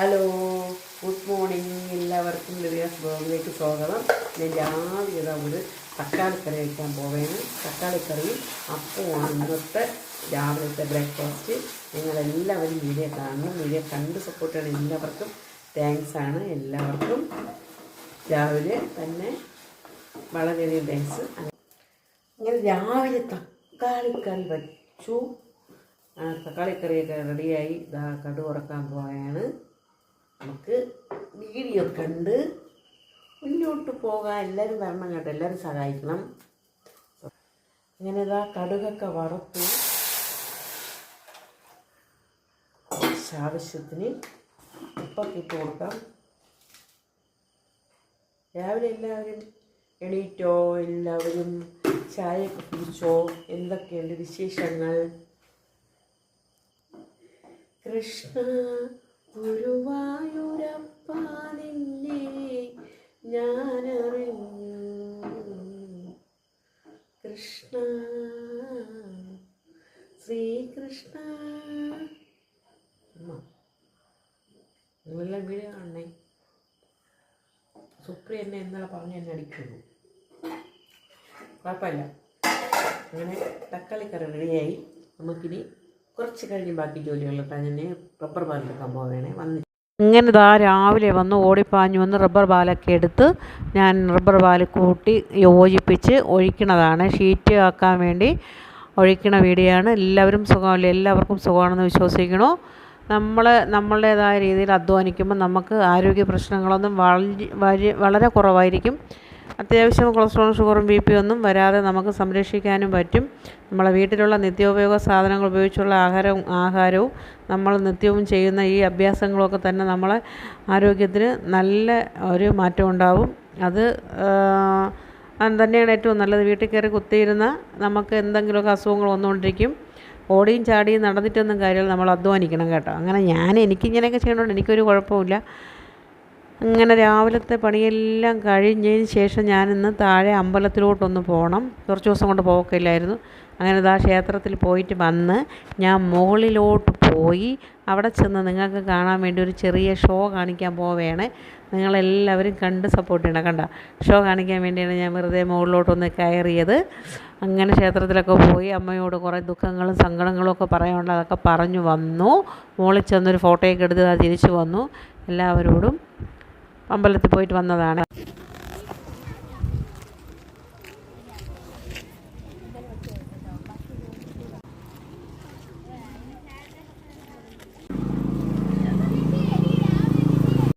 Hello good morning. എല്ലാവർക്കും ലിവിയാസ് ബ്ലോഗിലേക്ക് സ്വാഗതം. ഞാൻ രാവിലെ ഒരു തക്കാളിക്കറി വയ്ക്കാൻ പോവുകയാണ് തക്കാളിക്കറിയും അപ്പവുമാണ് ഇന്നത്തെ രാവിലത്തെ ബ്രേക്ക്ഫാസ്റ്റ്. നിങ്ങളെല്ലാവരും വീഡിയോ കാണണം. വീഡിയോ കണ്ട് സപ്പോർട്ട് ചെയ്യണം എല്ലാവർക്കും. താങ്ക്സ് ആണ് എല്ലാവർക്കും. രാവിലെ തന്നെ വളരെയധികം താങ്ക്സ് അങ്ങനെ രാവിലെ തക്കാളിക്കറി വച്ചു. തക്കാളിക്കറിയൊക്കെ റെഡിയായി ഇതാ കടുവറക്കാൻ പോവുകയാണ് നമുക്ക് വീഡിയോ കണ്ട് മുന്നോട്ട് പോകാൻ എല്ലാവരും വരണം കേട്ടോ. എല്ലാവരും സഹായിക്കണം. അങ്ങനെ ഇതാ കടുകൊക്കെ വറുത്തു ആവശ്യത്തിന് ഉപ്പൊക്കെ ഇട്ട് കൊടുക്കാം. രാവിലെ എല്ലാവരും എണീറ്റോ? എല്ലാവരും ചായയൊക്കെ കുടിച്ചോ? എന്തൊക്കെയുണ്ട് വിശേഷങ്ങൾ? കൃഷ്ണ ഗുരുവായൂരപ്പ നിന്നെ ഞാനറിഞ്ഞു. കൃഷ്ണ ശ്രീകൃഷ്ണ. നിങ്ങളെല്ലാം വീഡിയോ കാണണേ. സുപ്രിയ എന്നെ ഇന്നലെ പറഞ്ഞ് എന്നെ അടിക്കുള്ളൂ കുഴപ്പമില്ല. അങ്ങനെ തക്കാളിക്കറി റെഡിയായി നമുക്കിനി കുറച്ച് കഴിഞ്ഞ് ബാക്കി ജോലികളൊക്കെ ഞാൻ റബ്ബർ പാലെടുക്കാൻ പോവുകയാണെ വന്ന് ഇങ്ങനെ ദാ രാവിലെ വന്ന് ഓടിപ്പാഞ്ഞു വന്ന് റബ്ബർ പാലൊക്കെ എടുത്ത് ഞാൻ റബ്ബർ പാൽ കൂട്ടി യോജിപ്പിച്ച് ഒഴിക്കണതാണ്. ഷീറ്റ് ആക്കാൻ വേണ്ടി ഒഴിക്കണ വീടിയാണ് എല്ലാവരും സുഖമല്ല? എല്ലാവർക്കും സുഖമാണെന്ന് വിശ്വസിക്കണു? നമ്മൾ നമ്മളുടേതായ രീതിയിൽ അധ്വാനിക്കുമ്പോൾ നമുക്ക് ആരോഗ്യ പ്രശ്നങ്ങളൊന്നും വളരെ കുറവായിരിക്കും. അത്യാവശ്യം കൊളസ്ട്രോളും ഷുഗറും ബി പി ഒന്നും വരാതെ നമുക്ക് സംരക്ഷിക്കാനും പറ്റും. നമ്മളെ വീട്ടിലുള്ള നിത്യോപയോഗ സാധനങ്ങൾ ഉപയോഗിച്ചുള്ള ആഹാരവും ആഹാരവും നമ്മൾ നിത്യവും ചെയ്യുന്ന ഈ അഭ്യാസങ്ങളൊക്കെ തന്നെ നമ്മളെ ആരോഗ്യത്തിന് നല്ല ഒരു മാറ്റം ഉണ്ടാവും. അത് തന്നെയാണ് ഏറ്റവും നല്ലത്. വീട്ടിൽ കയറി കുത്തിയിരുന്ന നമുക്ക് എന്തെങ്കിലുമൊക്കെ അസുഖങ്ങൾ വന്നുകൊണ്ടിരിക്കും. ഓടിയും ചാടിയും നടന്നിട്ടൊന്നും കാര്യമില്ല. നമ്മൾ അധ്വാനിക്കണം കേട്ടോ. അങ്ങനെ ഞാൻ എനിക്കിങ്ങനെയൊക്കെ ചെയ്യണോണ്ട് എനിക്കൊരു കുഴപ്പമില്ല അങ്ങനെ രാവിലത്തെ പണിയെല്ലാം കഴിഞ്ഞതിന് ശേഷം ഞാനിന്ന് താഴെ അമ്പലത്തിലോട്ടൊന്ന് പോകണം. കുറച്ച് ദിവസം കൊണ്ട് പോക്കില്ലായിരുന്നു അങ്ങനെ ഇതാ ക്ഷേത്രത്തിൽ പോയിട്ട് വന്ന് ഞാൻ മുകളിലോട്ട് പോയി. അവിടെ ചെന്ന് നിങ്ങൾക്ക് കാണാൻ വേണ്ടി ഒരു ചെറിയ ഷോ കാണിക്കാൻ പോവുകയാണ്. നിങ്ങളെല്ലാവരും കണ്ട് സപ്പോർട്ട് ചെയ്യണം. കണ്ട ഷോ കാണിക്കാൻ വേണ്ടിയാണ് ഞാൻ വെറുതെ മുകളിലോട്ടൊന്ന് കയറിയത്. അങ്ങനെ ക്ഷേത്രത്തിലൊക്കെ പോയി അമ്മയോട് കുറേ ദുഃഖങ്ങളും സങ്കടങ്ങളും ഒക്കെ പറയാനുണ്ട് അതൊക്കെ പറഞ്ഞു വന്നു. മുകളിൽ ചെന്നൊരു ഫോട്ടോയൊക്കെ എടുത്ത് തിരിച്ചു വന്നു. എല്ലാവരോടും അമ്പലത്തിൽ പോയിട്ട് വന്നതാണ്.